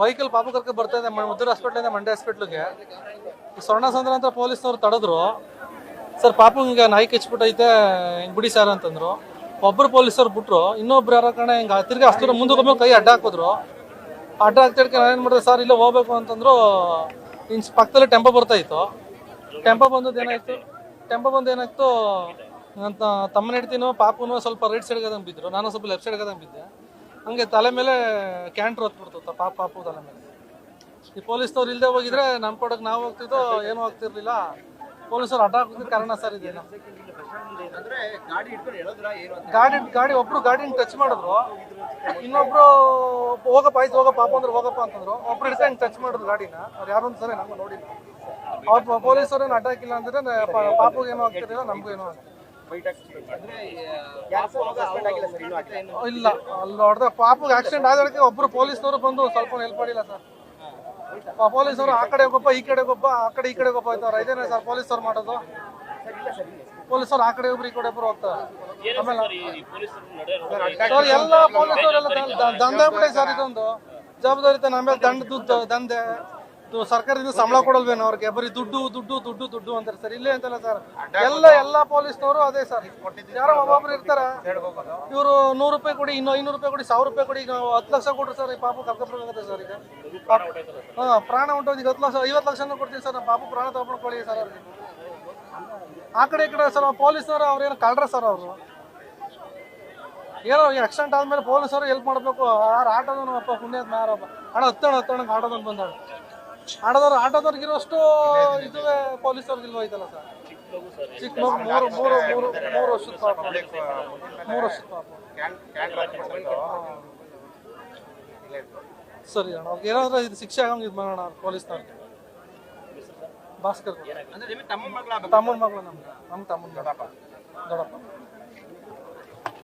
ಬೈಕಲ್ಲಿ ಪಾಪ ಕರ್ಕ ಬರ್ತಾ ಇದೆ ಮದ್ದೂರು ಹಾಸ್ಪಿಟ್ಲಿಂದ ಮಂಡ್ಯ ಹಾಸ್ಪಿಟ್ಲಿಗೆ ಸ್ವರ್ಣ ಸಂದ್ರ ಅಂತ ಪೊಲೀಸ್ನವ್ರು ತಡೆದ್ರು. ಸರ್ ಪಾಪ ಹಿಂಗೆ ನಾಯಿ ಕಚ್ಬಿಟ್ಟೈತೆ, ಹಿಂಗೆ ಬಿಡಿ ಸರ್ ಅಂತಂದ್ರು. ಒಬ್ರು ಪೊಲೀಸರು ಬಿಟ್ರು, ಇನ್ನೊಬ್ರು ಯಾರ ಕಣ ಹಿಂಗೆ ತಿರ್ಗಿ ಅಷ್ಟು ಮುಂದೆ ಮುಂದಕ್ಕೆ ಹೋಗ್ಬೇಕು, ಕೈ ಅಡ್ಡ ಹಾಕಿದ್ರು ಅಡ್ಡ ಹಾಕ್ತಿಡ್ಕೆ ನಾನು ಏನು ಮಾಡಿದೆ, ಸರ್, ಇಲ್ಲೇ ಹೋಗ್ಬೇಕು ಅಂತಂದ್ರು ಇನ್ ಪಕ್ಕದಲ್ಲಿ ಟೆಂಪೋ ಬರ್ತಾ ಇತ್ತು. ಟೆಂಪೋ ಬಂದದ್ದು ಏನಾಯ್ತು? ಟೆಂಪೋ ಬಂದು ಏನಾಯ್ತು? ಅಂತ ತಮ್ಮನ ಹೆಡ್ತಿನೋ ಪಾಪುನೋ ಸ್ವಲ್ಪ ರೈಟ್ ಸೈಡ್ ಗದಂಗೆ ಬಿದ್ದರು ನಾನು ಸ್ವಲ್ಪ ಲೆಫ್ಟ್ ಸೈಡ್ ಗದಂಗೆ ಬಿದ್ದೆ. ಹಂಗೆ ತಲೆ ಮೇಲೆ ಕ್ಯಾಂಟ್ರ್ ಹೊತ್ಬಿಡ್ತು ಪಾಪ, ಪಾಪು ತಲೆ ಮೇಲೆ. ಈ ಪೊಲೀಸ್ನವ್ರು ಇಲ್ಲದೆ ಹೋಗಿದ್ರೆ ನಮ್ಮ ಕೊಡಕ್ಕೆ ನಾವು ಹೋಗ್ತಿದ್ದೋ ಏನೂ ಆಗ್ತಿರ್ಲಿಲ್ಲ. ಪೊಲೀಸರು ಅಡ್ಡ ಹಾಕಿದ ಕಾರಣ ಸರ್ ಇದೇನು ಅಂದ್ರೆ ಗಾಡಿ ಏನು ಗಾಡಿ ಒಬ್ರು ಗಾಡಿನ ಟಚ್ ಮಾಡಿದ್ರು. ಇನ್ನೊಬ್ರು ಹೋಗಪ್ಪ, ಆಯ್ತು ಹೋಗಪ್ಪ, ಪಾಪ ಅಂದ್ರೆ ಹೋಗಪ್ಪ ಅಂತಂದ್ರು. ಒಬ್ರು ಹಿಡ್ಕೊಂಡು ಟಚ್ ಮಾಡಿದ್ರು ಗಾಡಿನ. ಅವ್ರು ಯಾರು ಅಂತ ಸರಿ ನಮ್ಗೆ ನೋಡಿಲ್ಲ. ಅವ್ರು ಪೊಲೀಸರು ಅಡ್ಡ ಹಾಕಿಲ್ಲ ಅಂದ್ರೆ ಪಾಪುಗೆ ಏನೋ ಆಗ್ತಿರಲಿಲ್ಲ, ನಮಗೂ ಏನೋ ಆಗ್ತಿಲ್ಲ ಇಲ್ಲ ಅಲ್ಲಿ ನೋಡ್ದೆ ಪಾಪಗೆ ಆಕ್ಸಿಡೆಂಟ್ ಆದಕ್ಕೆ ಒಬ್ರು ಪೊಲೀಸ್ನವರು ಬಂದು ಸ್ವಲ್ಪ ಹೆಲ್ಪ್ ಮಾಡಿಲ್ಲ ಸರ್ ಪೊಲೀಸರು ಆ ಕಡೆ ಗೊಬ್ಬ ಈ ಕಡೆ ಗೊಬ್ಬ ಆ ಕಡೆ ಈ ಕಡೆ ಗೊಬ್ಬ ಆಯ್ತವ್ರ ಇದೇನೆ ಸರ್ ಪೊಲೀಸರು ಮಾಡೋದು ಪೊಲೀಸರು ಆ ಕಡೆ ಒಬ್ರು ಈ ಕಡೆ ಒಬ್ರು ಹೋಗ್ತಾರೆ. ಆಮೇಲೆ ಎಲ್ಲ ಪೊಲೀಸರು ಎಲ್ಲ ದಂಧೆ ಬಿಡಿ ಸರ್ ಇದೊಂದು. ಜವಾಬ್ದಾರಿ ಆಮೇಲೆ ದಂಡ ದುಡ್ಡು ದಂಧೆ. ಸರ್ಕಾರದಿಂದ ಸಂಬಳ ಕೊಡಲ್ವೇನು ಅವ್ರಿಗೆ? ಬರೀ ದುಡ್ಡು ದುಡ್ಡು ದುಡ್ಡು ದುಡ್ಡು ಅಂತಾರೆ ಸರ್. ಇಲ್ಲೇ ಅಂತಲ್ಲ ಸರ್. ಎಲ್ಲ ಎಲ್ಲ ಪೊಲೀಸ್ನವರು ಅದೇ ಸರ್. ಯಾರೋ ಒಬ್ಬೊಬ್ರು ಇರ್ತಾರ. ಇವರು ನೂರು ರೂಪಾಯಿ ಕೊಡಿ ಇನ್ನೂ ಐನೂರು ರೂಪಾಯಿ ಕೊಡಿ ಸಾವಿರ ರೂಪಾಯಿ ಕೊಡಿ ಈಗ ಹತ್ತು ಲಕ್ಷ ಕೊಡ್ರಿ ಸರ್ ಈ ಪಾಪು ಕರ್ಕೊಬರ್ಬೇಕಾಗತ್ತೆ ಸರ್ ಈಗ. ಹಾ ಪ್ರಾಣ ಉಂಟು ಈಗ ಹತ್ತು ಲಕ್ಷ ಐವತ್ತು ಲಕ್ಷನೂ ಕೊಡ್ತೀವಿ ಸರ್ ನಮ್ಮ ಪಾಪು ಪ್ರಾಣ ಕೊಡಿ ಸರ್ ಅವ್ರಿಗೆ. ಆ ಕಡೆ ಈ ಕಡೆ ಸರ್ ಪೊಲೀಸ್ನವರು ಅವ್ರೇನು ಕಳ್ರ ಸರ್ ಅವರು. ಏನೋ ಆಕ್ಸಿಡೆಂಟ್ ಆದ್ಮೇಲೆ ಪೊಲೀಸರು ಹೆಲ್ಪ್ ಮಾಡಬೇಕು. ಯಾರು ಆಟೋದವನು ಅಪ್ಪ ಪುಣ್ಯಾತ್ಮ ಯಾರಪ್ಪ. ಅಣ್ಣ ಹತ್ತಣ ಹತ್ತೋಣ ಆಟೋದವ್ನು ಬಂದಾಳ. ಆಟೋದವ್ರು ಆಟೋದವ್ರಿಗೆ ಇರೋಷ್ಟು ಪೊಲೀಸ್ ಅವ್ರಿಗೆ ಇಲ್ವ ಐತಲ್ಲ ಸರ್? ಚಿಕ್ಕ ಮಗು ಮೂರು ಮೂರು ಮೂರು ಮೂರು ವರ್ಷದ ಪಾಪ. ಮೂರು ವರ್ಷದ ಪಾಪ. ಸರಿ ಅಣ್ಣ ಅವ್ರಿಗೆ ಏನಾದ್ರು ಇದು ಶಿಕ್ಷೆ ಆಗಂಗೆ ಇದು ಮಾಡೋಣ ಪೊಲೀಸ್ನವ್ರಿಗೆ. ಭಾಸ್ಕರ್ ಅಂದ್ರೆ ನಿಮಗೆ ತಮ್ಮ ಮಗಳ ತಮ್ಮನ ನಮ್ಗೆ. ನಮ್ಮ ತಮ್ಮನ ದೊಡ್ಡಪ್ಪ ದೊಡ್ಡಪ್ಪ.